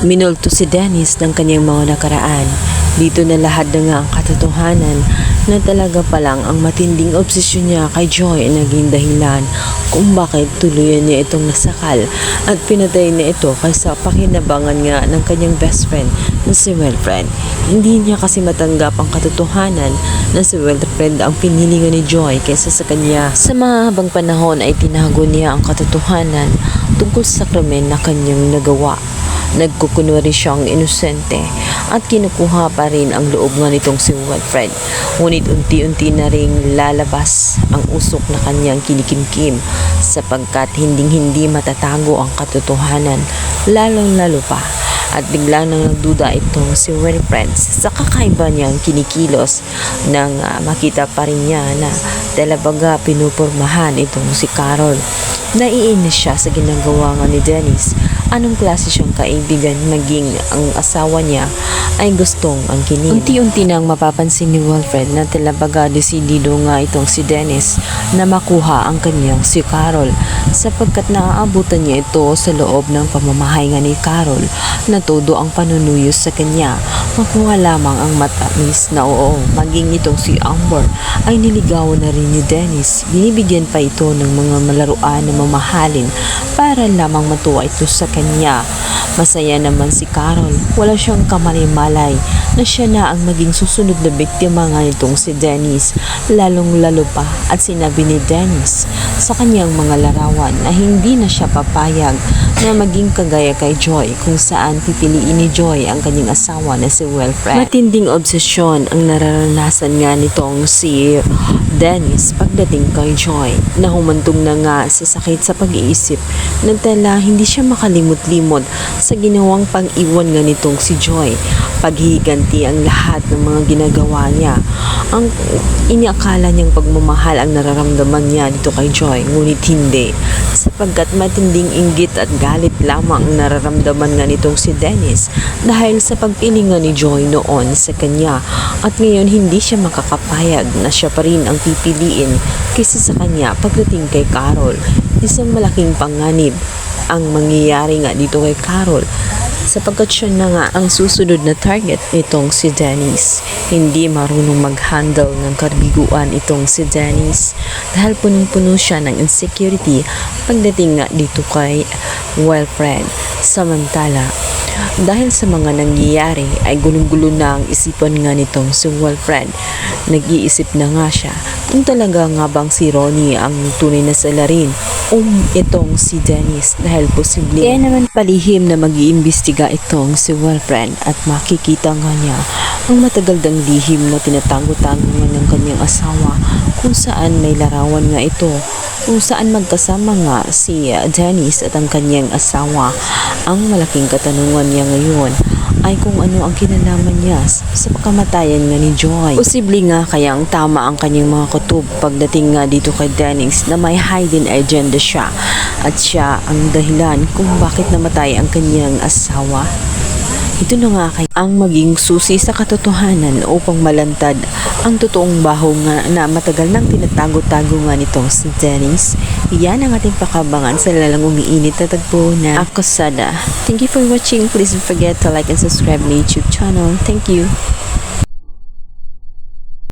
Minulto si Dennis ng kanyang mga nakaraan. Dito na lahat na nga ang katotohanan na talaga palang ang matinding obsesyon niya kay Joy ay naging dahilan kung bakit tuluyan niya itong nasakal at pinatay niya ito kaysa pakinabangan nga ng kanyang best friend na si Wilfred. Hindi niya kasi matanggap ang katotohanan na si Wilfred ang pinili nga ni Joy kaysa sa kanya. Sa mahabang panahon ay tinago niya ang katotohanan tungkol sa krimen na kanyang nagawa. Nagkukunwari siyang inosente at kinukuha pa rin ang loob nga nitong si Wilfred. Ngunit unti-unti na ring lalabas ang usok na kanyang kinikimkim sapagkat hinding-hindi matatago ang katotohanan lalong-lalo pa at biglang nang nagduda itong si Wilfred sa kakaiba niyang kinikilos nang ah, makita pa rin niya na talabaga pinupurmahan itong si Carol. Naiinis siya sa ginagawa nga ni Dennis. Anong klase siyang kaibigan maging ang asawa niya ay gustong ang kinin. Unti-unti nang mapapansin ni Wilfred na talabaga desidido nga itong si Dennis na makuha ang kanyang si Carol sapagkat naaabutan niya ito sa loob ng pamamahay nga ni Carol na todo ang panunuyo sa kanya. Makuha lamang ang matamis na oo, maging itong si Amber ay niligawan na rin ni Dennis. Binibigyan pa ito ng mga malaruan na mamahalin para lamang matuwa ito sa kanya. Masaya naman si Carol. Wala siyang kamalimalay na siya na ang maging susunod na biktima nga nitong si Dennis. Lalong lalo pa at sinabi ni Dennis sa kanyang mga larawan na hindi na siya papayag na maging kagaya kay Joy kung saan pipiliin ni Joy ang kanyang asawa na si Wilfred. Matinding obsesyon ang nararanasan nga nitong si Dennis pagdating kay Joy na humantong na nga sa sakit sa pag-iisip na tala hindi siya makalimot-limot sa ginawang pang-iwan nga nitong si Joy. Paghihiganti ang lahat ng mga ginagawa niya. Ang iniakala niyang pagmamahal ang nararamdaman niya dito kay Joy, ngunit hindi. Sapagkat matinding inggit at galit lamang ang nararamdaman nga nitong si Dennis dahil sa pagpili nga ni Joy noon sa kanya at ngayon hindi siya makakapayag na siya pa rin ang pipiliin kaysa sa kanya pagdating kay Carol. Isang malaking panganib ang mangyayari nga dito kay Carol sapagkat siya na nga ang susunod na target nitong si Dennis. Hindi marunong mag-handle ng karbiguan itong si Dennis dahil punong-puno siya ng insecurity pagdating nga dito kay Wilfred. Samantala, dahil sa mga nangyayari ay gulong-gulo na ang isipan nga nitong si Wilfred. Nag-iisip na nga siya kung talaga nga bang si Ronnie ang tunay na salarin o itong si Dennis dahil posible. Kaya naman palihim na mag-iimbestiga itong si Wilfred at makikita nga niya ang matagal dang lihim na tinatago-tago ng kanyang asawa kung saan may larawan nga ito kung saan magkasama nga si Dennis at ang kanyang asawa. Ang malaking katanungan niya ngayon ay kung ano ang kinalaman niya sa pagkamatayan nga ni Joy. Posible nga kaya ang tama ang kanyang mga kutub pagdating nga dito kay Dennis na may hidden agenda siya at siya ang dahilan kung bakit namatay ang kanyang asawa. Ito na nga kay ang maging susi sa katotohanan upang malantad ang totoong baho nga na matagal nang tinatago-tago nga nitong si Dennis. Yan ang ating pakabangan sa lalang umiinit na tagpo na Akosada. Thank you for watching. Please don't forget to like and subscribe my YouTube channel. Thank you.